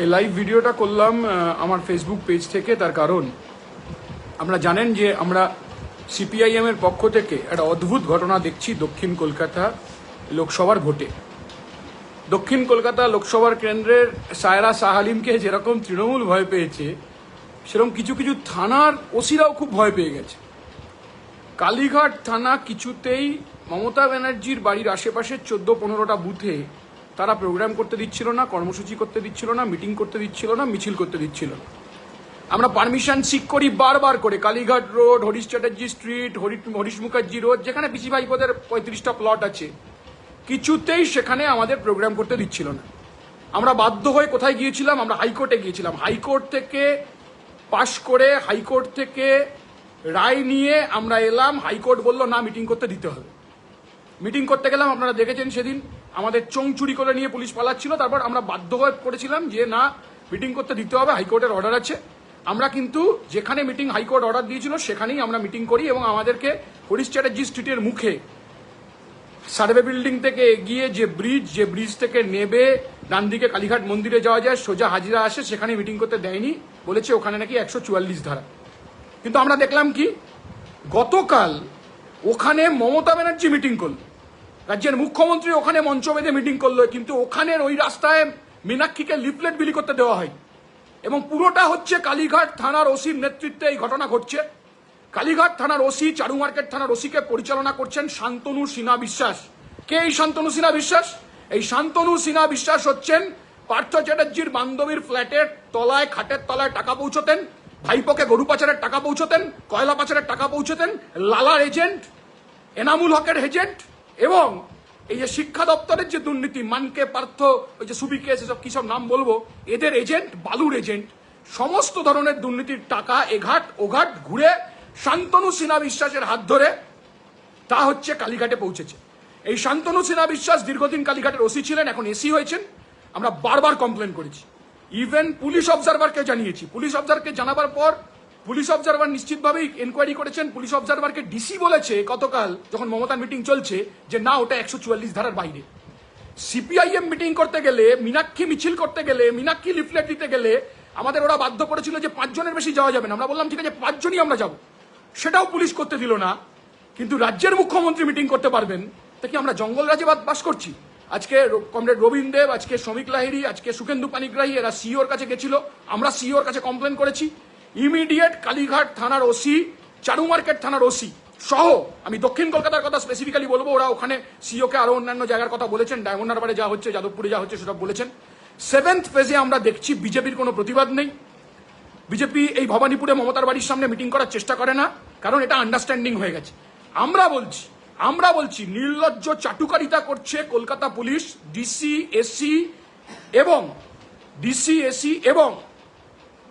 এই লাইভ ভিডিওটা করলাম আমার ফেসবুক পেজ থেকে, তার কারণ আমরা জানেন যে আমরা সিপিআইএম এর পক্ষ থেকে একটা অদ্ভুত ঘটনা দেখছি দক্ষিণ কলকাতা লোকসভার ভোটে। দক্ষিণ কলকাতা লোকসভার কেন্দ্রের সায়রা সাহালিমকে যেরকম তৃণমূল ভয় পেয়েছে, সেরকম কিছু কিছু থানার ওসিরাও খুব ভয় পেয়ে গেছে। কালীঘাট থানা কিছুতেই মমতা ব্যানার্জির বাড়ির আশেপাশের চোদ্দ পনেরোটা বুথে তারা প্রোগ্রাম করতে দিচ্ছিল না, কর্মসূচি করতে দিচ্ছিল না মিটিং করতে দিচ্ছিল না, মিছিল করতে দিচ্ছিল না। আমরা পারমিশন সিক করি বারবার করে, Kalighat road Harish Chatterjee street Hari- Harish Mukherjee road যেখানে পিসি ভাইপোদের পঁয়ত্রিশটা প্লট আছে। কিছুতেই সেখানে আমাদের প্রোগ্রাম করতে দিচ্ছিল না। আমরা বাধ্য হয়ে কোথায় গিয়েছিলাম? আমরা হাইকোর্টে গিয়েছিলাম। হাইকোর্ট থেকে পাশ করে হাইকোর্ট থেকে রায় নিয়ে আমরা এলাম। হাইকোর্ট বলল, না মিটিং করতে দিতে হবে। মিটিং করতে গেলাম, আপনারা দেখেছেন সেদিন। আমাদের চোং চুরি করে নিয়ে পুলিশ পালাচ্ছিল, তারপর আমরা বাধ্য হয়ে করেছিলাম যে, না, মিটিং করতে দিতে হবে, হাইকোর্টের অর্ডার আছে। আমরা কিন্তু যেখানে মিটিং হাইকোর্ট অর্ডার দিয়েছিল, সেখানেই আমরা মিটিং করি এবং আমাদেরকে হরিশ চ্যাটার্জি স্ট্রিটের মুখে সার্ভে বিল্ডিং থেকে এগিয়ে যে ব্রিজ যে ব্রিজ থেকে নেবে, ডান দিকে কালীঘাট মন্দিরে যাওয়া যায়, সোজা হাজিরা আসে, সেখানে মিটিং করতে দেয়নি, বলেছে ওখানে নাকি একশো চুয়াল্লিশ ধারা। কিন্তু আমরা দেখলাম কি, গতকাল ওখানে মমতা ব্যানার্জি মিটিং করল। রাজ্যের মুখ্যমন্ত্রী ওখানে মঞ্চ বেঁধে মিটিং করল, কিন্তু ওখানের ওই রাস্তায় মীনাক্ষীকে লিফলেট বিলি করতে দেওয়া হয়। এবং পুরোটা হচ্ছে কালীঘাট থানার ওসির নেতৃত্বে এই ঘটনা ঘটছে। কালীঘাট থানার ওসি, চারু মার্কেট থানার ওসিকে পরিচালনা করছেন শান্তনু সিনহা বিশ্বাস। কে এই শান্তনু সিনহা বিশ্বাস? এই শান্তনু সিনহা বিশ্বাস হচ্ছেন পার্থ চ্যাটার্জির বান্ধবীর ফ্ল্যাটের তলায়, খাটের তলায় টাকা পৌঁছতেন, ভাইপোকে গরু পাচারের টাকা পৌঁছতেন, কয়লা পাচারের টাকা পৌঁছতেন, লালার এজেন্ট এনামুল হকের এজেন্ট এবং এই যে শিক্ষা দপ্তরের যে দুর্নীতি, মানকে, পার্থ, ওই যে সুবি কেস, এসব কি সব নাম বলব? এদের এজেন্ট বালুর এজেন্ট সমস্ত ধরনের দুর্নীতির টাকা এঘাট ওঘাট ঘুরে শান্তনু সিনহা বিশ্বাসের হাত ধরে তা হচ্ছে কালীঘাটে পৌঁছেছে। এই শান্তনু সিনহা বিশ্বাস দীর্ঘদিন কালীঘাটের ওসি ছিলেন, এখন এসি হয়েছেন। আমরা বারবার কমপ্লেন করেছি। ইভেন পুলিশ অবজারভারকে জানিয়েছি। পুলিশ অবজারভারকে জানাবার পর পুলিশ অবজারভার নিশ্চিতভাবেই এনকোয়ারি করেছেন। পুলিশ অবজারভারকে ডিসি বলেছে গতকাল যখন মমতার মিটিং চলছে যে না, ওটা একশো চুয়াল্লিশ ধারার বাইরে। সিপিআইএম মিটিং করতে গেলে, মীনাক্ষী মিছিল করতে গেলে, মীনাক্ষী লিফলেট দিতে গেলে আমাদের ওরা বাধ্য করেছিল যে পাঁচজনের বেশি যাওয়া যাবে না। আমরা বললাম, ঠিক আছে, পাঁচজনই আমরা যাব। সেটাও পুলিশ করতে দিল না। কিন্তু রাজ্যের মুখ্যমন্ত্রী মিটিং করতে পারবেন, তা কি আমরা জঙ্গল বাদ- বাস করছি? আজকে কমরেড রবীন দেব আজকে শ্রমিক লাহিড়ী, আজকে সুখেন্দু পানিগ্রাহী, এরা সিওর কাছে গেছিল। আমরা সিওর কাছে কমপ্লেন করেছি। ইমিডিয়েট কালীঘাট থানার ওসি চারু মার্কেট থানার ওসি সহ, আমি দক্ষিণ কলকাতার কথা স্পেসিফিক্যালি বলব, ওরা ওখানে সিওকে আরও অন্যান্য জায়গার কথা বলেছেন ডায়মন্ড হারবারে যা হচ্ছে, যাদবপুরে যা হচ্ছে সেটা বলেছেন। সেভেন্থ ফেজে আমরা দেখছি বিজেপির কোনো প্রতিবাদ নেই। বিজেপি এই ভবানীপুরে মমতার বাড়ির সামনে মিটিং করার চেষ্টা করে না, কারণ এটা আন্ডারস্ট্যান্ডিং হয়ে গেছে। আমরা বলছি আমরা বলছি, নির্লজ্জ চাটুকারিতা করছে কলকাতা পুলিশ ডিসি এসি এবং ডিসি এসি এবং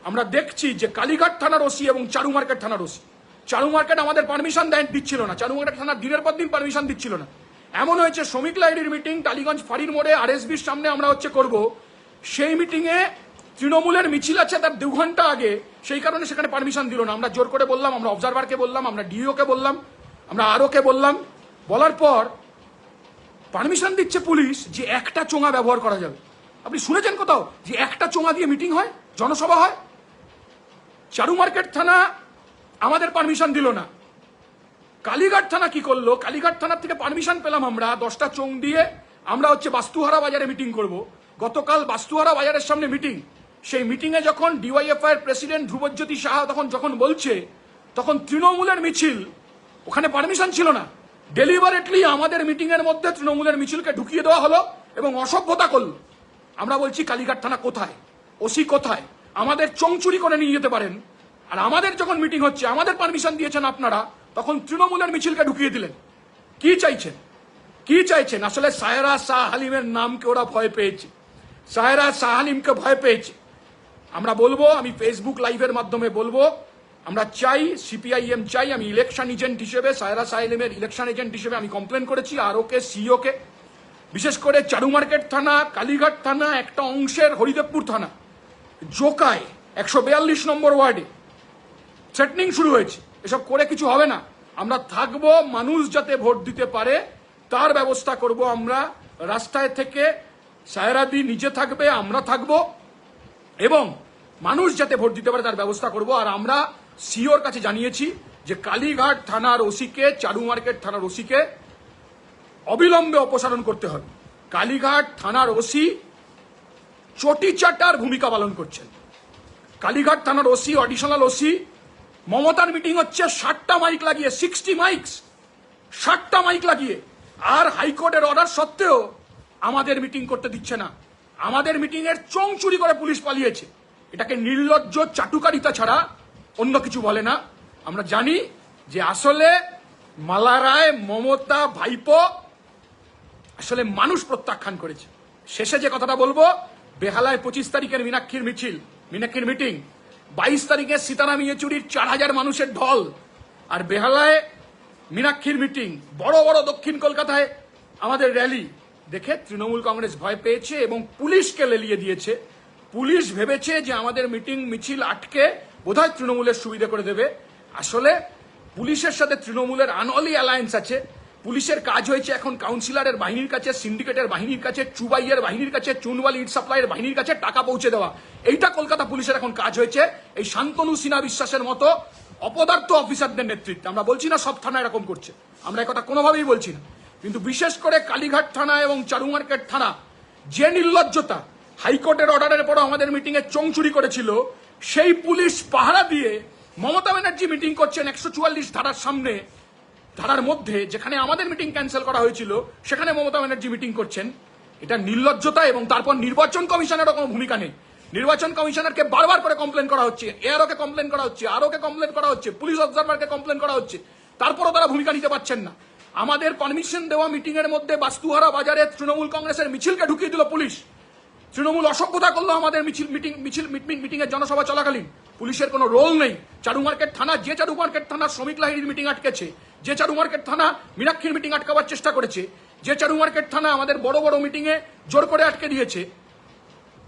আমরা দেখছি যে কালীঘাট থানার ওসি এবং চারু মার্কেট থানার ওসি। চারু মার্কেট আমাদের পারমিশন দেন, দিচ্ছিল না। চারু মার্কেট থানার দিনের পর দিন পারমিশন দিচ্ছিল না। এমন হয়েছে, শ্রমিক লাইডির মিটিং টালিগঞ্জ ফাঁড়ির মোড়ে আর আরএসবির সামনে আমরা হচ্ছে করব। সেই মিটিংয়ে তৃণমূলের মিছিল আছে, তার দু ঘণ্টা আগে। সেই কারণে সেখানে পারমিশন দিল না। আমরা জোর করে বললাম, আমরা অবজারভারকে বললাম, আমরা ডিওকে বললাম, আমরা আরওকে বললাম। বলার পর পারমিশন দিচ্ছে পুলিশ যে একটা চোঙা ব্যবহার করা যাবে। আপনি শুনেছেন কোথাও যে একটা চোঙা দিয়ে মিটিং হয়? জনসভা হয়? চারু মার্কেট থানা আমাদের পারমিশন দিল না। কালীঘাট থানা কি করল? কালীঘাট থানার থেকে পারমিশন পেলাম আমরা। দশটা চোং দিয়ে আমরা হচ্ছে বাস্তুহারা বাজারে মিটিং করব। গতকাল বাস্তুহারা বাজারের সামনে মিটিং সেই মিটিংয়ে যখন ডিওয়াইএফআই প্রেসিডেন্ট ধ্রুবজ্যোতি সাহা তখন যখন বলছে, তখন তৃণমূলের মিছিল, ওখানে পারমিশন ছিল না। ডেলিভারেটলি আমাদের মিটিং এর মধ্যে তৃণমূলের মিছিলকে ঢুকিয়ে দেওয়া হলো এবং অসভ্যতা করল। আমরা বলছি কালীঘাট থানা কোথায়? ওসি কোথায়? আমাদের চংচুরি করে নিয়ে যেতে পারেন। আর আমাদের যখন মিটিং হচ্ছে, আমাদের পারমিশন দিয়েছেন আপনারা, তখন তৃণমূলের মিছিলকে ঢুকিয়ে দিলেন। কি চাইছেন? কি চাইছেন? আসলে সায়রা শাহ হালিমের নামকে ওরা ভয় পেয়েছে। সায়রা শাহ হালিমকে ভয় পেয়েছে। আমরা বলব, আমি ফেসবুক লাইভের মাধ্যমে বলব, আমরা চাই সিপিআইএম চাই, আমি ইলেকশন এজেন্ট হিসেবে, সায়রা সাহেলিমের ইলেকশন এজেন্ট হিসেবে আমি কমপ্লেন করেছি, আর ওকে সিওকে বিশেষ করে চারু মার্কেট থানা, কালীঘাট থানা, একটা অংশের হরিদেবপুর থানা। জোকায়, একশো বিয়াল্লিশ নম্বর ওয়ার্ডে। থ্রেটনিং শুরু হয়েছে। এসব করে কিছু হবে না। আমরা থাকব, মানুষ যাতে ভোট দিতে পারে, তার ব্যবস্থা করব আমরা। রাস্তায় থেকে সায়রাদি নিজে থাকবে, আমরা থাকব। এবং মানুষ যাতে ভোট দিতে পারে, তার ব্যবস্থা করব। আর আমরা সিওর কাছে জানিয়েছি যে কালীঘাট থানার ওসিকে, চারু মার্কেট থানার ওসিকে অবিলম্বে অপসারণ করতে হবে। কালীঘাট থানার ওসি চটি চাটার ভূমিকা পালন করছেন। কালীঘাট থানার ওসি, অডিশনাল ওসি, মমতার মিটিং হচ্ছে ষাটটা মাইক লাগিয়ে সিক্সটি মাইকস, ষাটটা মাইক লাগিয়ে। আর হাইকোর্টের অর্ডার সত্ত্বেও আমাদের মিটিং করতে দিচ্ছে না। আমাদের মিটিং এর চোং চুরি করে পুলিশ পালিয়েছে। এটাকে নির্লজ্জ চাটুকারিতা ছাড়া অন্য কিছু বলে না। আমরা জানি যে আসলে মালারায় মমতা ভাইপো আসলে মানুষ প্রত্যাখ্যান করেছে। শেষে যে কথাটা বলব বেহালায় পঁচিশ তারিখের মীনাক্ষীর মিছিল, মীনাক্ষীর মিটিং, বাইশ তারিখে সীতারাম ইয়েচুরির চার হাজার মানুষের ঢল, আর বেহালায় মীনাক্ষীর মিটিং, বড় বড় দক্ষিণ কলকাতায় আমাদের র্যালি। দেখে তৃণমূল কংগ্রেস ভয় পেয়েছে এবং পুলিশকে লেলিয়ে দিয়েছে। পুলিশ ভেবেছে যে আমাদের মিটিং, মিছিল আটকে বোধহয় তৃণমূলের সুবিধা করে দেবে। আসলে পুলিশের সাথে তৃণমূলের আনঅলি অ্যালায়েন্স আছে। পুলিশের কাজ হয়েছে এখন কাউন্সিলরের বাহিনীর কাছে সিন্ডিকেটের বাহিনীর কাছে চুবাইয়ের বাহিনীর কাছে চুনওয়ালি ইট সাপ্লাইয়ের বাহিনীর কাছে টাকা পৌঁছে দেওয়া। এইটা কলকাতা পুলিশের এখন কাজ হয়েছে। এই শান্তনু সিনহা বিশ্বাসের মতো অপদার্থ অফিসারদের নেতৃত্বে। আমরা বলছি না সব থানা এরকম করছে। আমরা কথা কোনোভাবেই বলছি না। কিন্তু বিশেষ করে কালীঘাট থানা এবং চারুমার্কেট থানা যে নির্লজ্জতা হাইকোর্টের অর্ডারের পর আমাদের মিটিং এ চংচুরি করেছিল, সেই পুলিশ পাহারা দিয়ে মমতা ব্যানার্জি মিটিং করছেন একশো চুয়াল্লিশ ধারার সামনে। ধারার মধ্যে যেখানে আমাদের মিটিং ক্যান্সেল করা হয়েছিল, সেখানে মমতা ব্যানার্জি মিটিং করছেন। এটা নির্লজ্জতা এবং তারপর নির্বাচন কমিশনেরও কোনো ভূমিকা নেই। নির্বাচন কমিশনারকে বারবার করে কমপ্লেন করা হচ্ছে। এআরওকে কমপ্লেন করা হচ্ছে আরওকে কমপ্লেন করা হচ্ছে পুলিশ অবজারভারকে কমপ্লেন করা হচ্ছে। তারপরও তারা ভূমিকা নিতে পারছেন না। আমাদের পারমিশন দেওয়া মিটিং এর মধ্যে বাস্তুহারা বাজারে তৃণমূল কংগ্রেসের মিছিলকে ঢুকিয়ে দিল পুলিশ। তৃণমূল অসভ্যতা করল আমাদের মিছিল, মিটিং মিছিল, মিটিং এর জনসভা চলাকালীন। পুলিশের কোনো রোল নেই। চারু মার্কেট থানা, যে চারু মার্কেট থানা শ্রমিক লাহিড়ির মিটিং আটকেছে। যে চারু মার্কেট থানা মীনাক্ষীর মিটিং আটকাবার চেষ্টা করেছে, যে চারু মার্কেট থানা আমাদের বড় বড় মিটিং এ জোর করে আটকে দিয়েছে,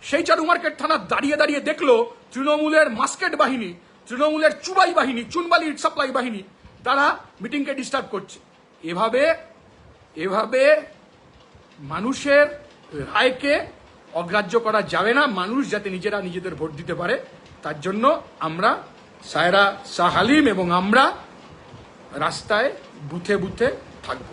সেই চারু মার্কেট থানা দাঁড়িয়ে দাঁড়িয়ে দেখল তৃণমূলের মাস্কেট বাহিনী, তৃণমূলের চুবাই বাহিনী, চুনবালি সাপ্লাই বাহিনী, তারা মিটিংকে ডিস্টার্ব করছে। এভাবে এভাবে মানুষের রায়কে অগ্রাহ্য করা যাবে না, মানুষ যাতে নিজেরা নিজেদের ভোট দিতে পারে, তার জন্য আমরা সায়রা শাহ হালিম এবং আমরা রাস্তায় বুথে বুথে থাকব।